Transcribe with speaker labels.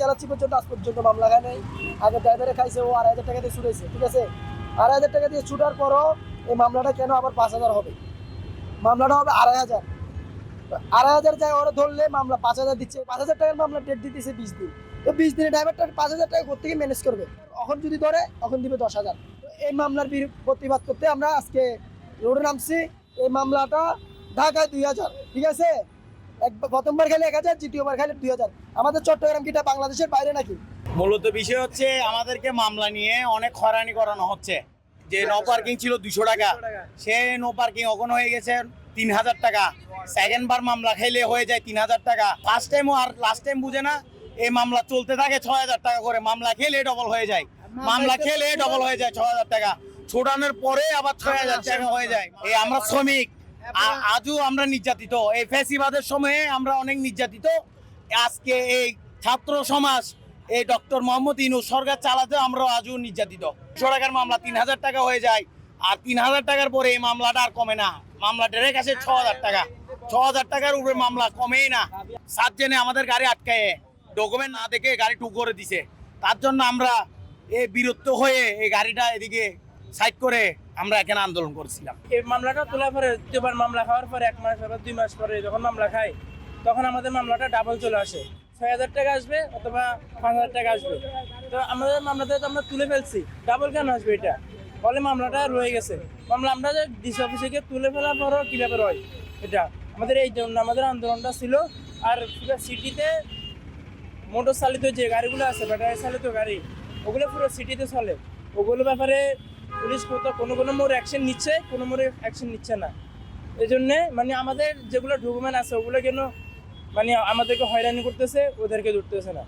Speaker 1: চালাচ্ছি পর্যন্ত, আজ পর্যন্ত মামলা খায় নাই। আগে ড্রাইভারে খাইছে, ও আড়াই হাজার টাকা দিয়ে ছুটেছে ঠিক আছে? আড়াই হাজার টাকা দিয়ে ছুটার পরও এই মামলাটা কেন আবার পাঁচ হাজার হবে? মামলাটা হবে আড়াই হাজার। আড়াই হাজার জায়গায় ওরা ধরলে মামলা পাঁচ হাজার দিচ্ছে। পাঁচ হাজার টাকার মামলা ডেট দিতেছে বিশ দিন। তো বিশ দিনে ড্রাইভারটা পাঁচ হাজার টাকা কোথেকে ম্যানেজ করবে? এখন যদি ধরে, তখন দিবে দশ হাজার। এই মামলার প্রতিবাদ করতে আমরা আজকে রোডে নামছি। এই মামলাটা ঢাকায় দুই হাজার, ঠিক আছে? প্রথমবার খেলে এক হাজার দ্বিতীয়বার খেলে দুই হাজার। আমাদের চট্টগ্রাম কিটা বাংলাদেশের বাইরে নাকি?
Speaker 2: মূলত বিষয় হচ্ছে আমাদেরকে মামলা নিয়ে অনেক হয়রানি করানো হচ্ছে। যে নো পার্কিং ছিল দুশো টাকা। সে নো পার্কিং এখন হয়ে গেছে তিন হাজার টাকা। সেকেন্ড বার মামলা খেলে হয়ে যায় তিন হাজার টাকা। ফার্স্ট টাইমও আর লাস্ট টাইম বুঝে না এই মামলা চলতে থাকে ছয় হাজার টাকা করে। মামলা খেলে ডবল হয়ে যায়। মামলা খেলে ডবল হয়ে যায় ছয় হাজার টাকা। ছোটানোর পরে আবার ছয় হাজার টাকা হয়ে যায়। এই আমরা শ্রমিক। আজও আমরা নির্যাতিত। এই ফেসিবাদের সময়ে আমরা অনেক নির্যাতিত। আজকে এই ছাত্র সমাজ, এই ডক্টর মোহাম্মদ ইনু সরকার চালাতে আমরা আজও নির্যাতিত। টাকার মামলা তিন হাজার টাকা হয়ে যায়, আর তিন হাজার টাকার পরে এই মামলাটা আর কমে না। মামলা ডেরেক আছে ছ হাজার টাকা। ছ হাজার টাকার উপরে মামলা কমেই না। সাত জেনে আমাদের গাড়ি আটকায়, ডকুমেন্ট না দেখে গাড়ি টুক করে দিছে। তার জন্য আমরা এই বিরক্ত হয়ে এই গাড়িটা এদিকে সাইড করে আমরা এখানে আন্দোলন করছিলাম।
Speaker 3: এই মামলাটা তোলার পরে দ্বিতীয়বার মামলা খাওয়ার পরে এক মাস বা দুই মাস পরে যখন মামলা খাই তখন আমাদের মামলাটা ডাবল চলে আসে। ছয় হাজার টাকা আসবে অথবা পাঁচ হাজার টাকা আসবে। তো আমাদের মামলাটা তো আমরা তুলে ফেলছি। ডাবল কেন আসবে এটা? ফলে মামলাটা রয়ে গেছে। মামলা আমরা যে ডিসি অফিসে গিয়ে তুলে ফেলার পরও কীভাবে রয় এটা? আমাদের এই জন্য আমাদের আন্দোলনটা ছিল। আর পুরো সিটিতে মোটর চালিত যে গাড়িগুলো আছে ব্যাটারি চালিত গাড়ি, ওগুলো পুরো সিটিতে চলে। ওগুলো ব্যাপারে পুলিশ কোথাও কোনো কোনো মোড় অ্যাকশন নিচ্ছে, কোনো মোড়ে অ্যাকশন নিচ্ছে না। এই জন্যে মানে আমাদের যেগুলো ডকুমেন্ট আছে, ওগুলো কেন মানে আমাদেরকে হয়রানি করতেছে, ওদেরকে ধরতেছে না।